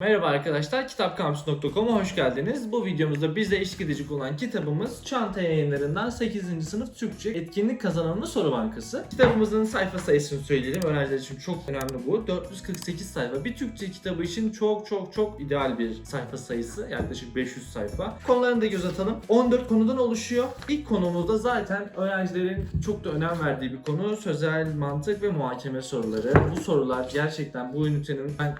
Merhaba arkadaşlar, kitapkampüs.com'a hoş geldiniz. Bu videomuzda bize eşlik edecek olan kitabımız Çanta Yayınları'ndan 8. sınıf Türkçe etkinlik kazananlı soru bankası. Kitabımızın sayfa sayısını söyleyelim. Öğrenciler için çok önemli bu. 448 sayfa. Bir Türkçe kitabı için çok çok çok ideal bir sayfa sayısı. Yaklaşık 500 sayfa. Konularını da göz atalım. 14 konudan oluşuyor. İlk konumuzda zaten öğrencilerin çok da önem verdiği bir konu. Sözel, mantık ve muhakeme soruları. Bu sorular gerçekten bu ünitenin ben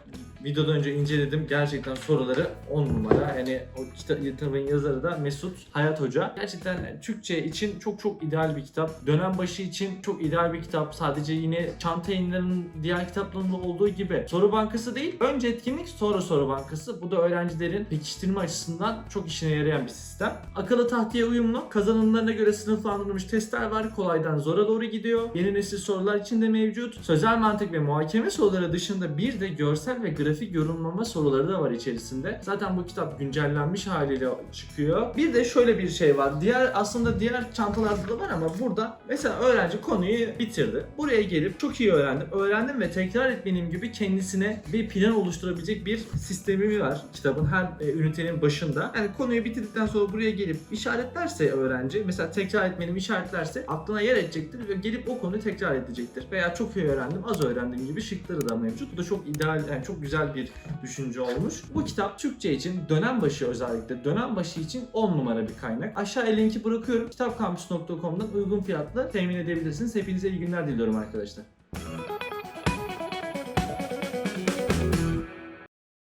videodan önce inceledim. Gerçekten soruları 10 numara. Yani o kita- kitabın yazarı da Mesut Hayat Hoca. Gerçekten Türkçe için çok çok ideal bir kitap. Dönem başı için çok ideal bir kitap. Sadece yine çanta yayınlarının diğer kitaplarında olduğu gibi soru bankası değil. Önce etkinlik sonra soru bankası. Bu da öğrencilerin pekiştirme açısından çok işine yarayan bir sistem. Akıllı tahtaya uyumlu. Kazanımlarına göre sınıflandırılmış testler var. Kolaydan zora doğru gidiyor. Yeni nesil sorular için de mevcut. Sözel mantık ve muhakeme soruları dışında bir de görsel ve grafik yorumlama soruları da var içerisinde. Zaten bu kitap güncellenmiş haliyle çıkıyor. Bir de şöyle bir şey var. Diğer aslında diğer çantalarda da var ama burada mesela öğrenci konuyu bitirdi. Buraya gelip çok iyi öğrendim. Öğrendim ve tekrar etmenim gibi kendisine bir plan oluşturabilecek bir sistemi var kitabın her e, ünitenin başında. Yani konuyu bitirdikten sonra buraya gelip işaretlerse öğrenci mesela tekrar etmenim işaretlerse aklına yer edecektir ve gelip o konuyu tekrar edecektir. Veya çok iyi öğrendim, az öğrendim gibi şıkları da mevcut. Bu da çok ideal, yani çok güzel bir düşünce olmuş. Bu kitap Türkçe için dönem başı özellikle dönem başı için 10 numara bir kaynak. Aşağıya linki bırakıyorum. Kitapkampüs.com'dan uygun fiyatla temin edebilirsiniz. Hepinize iyi günler diliyorum arkadaşlar.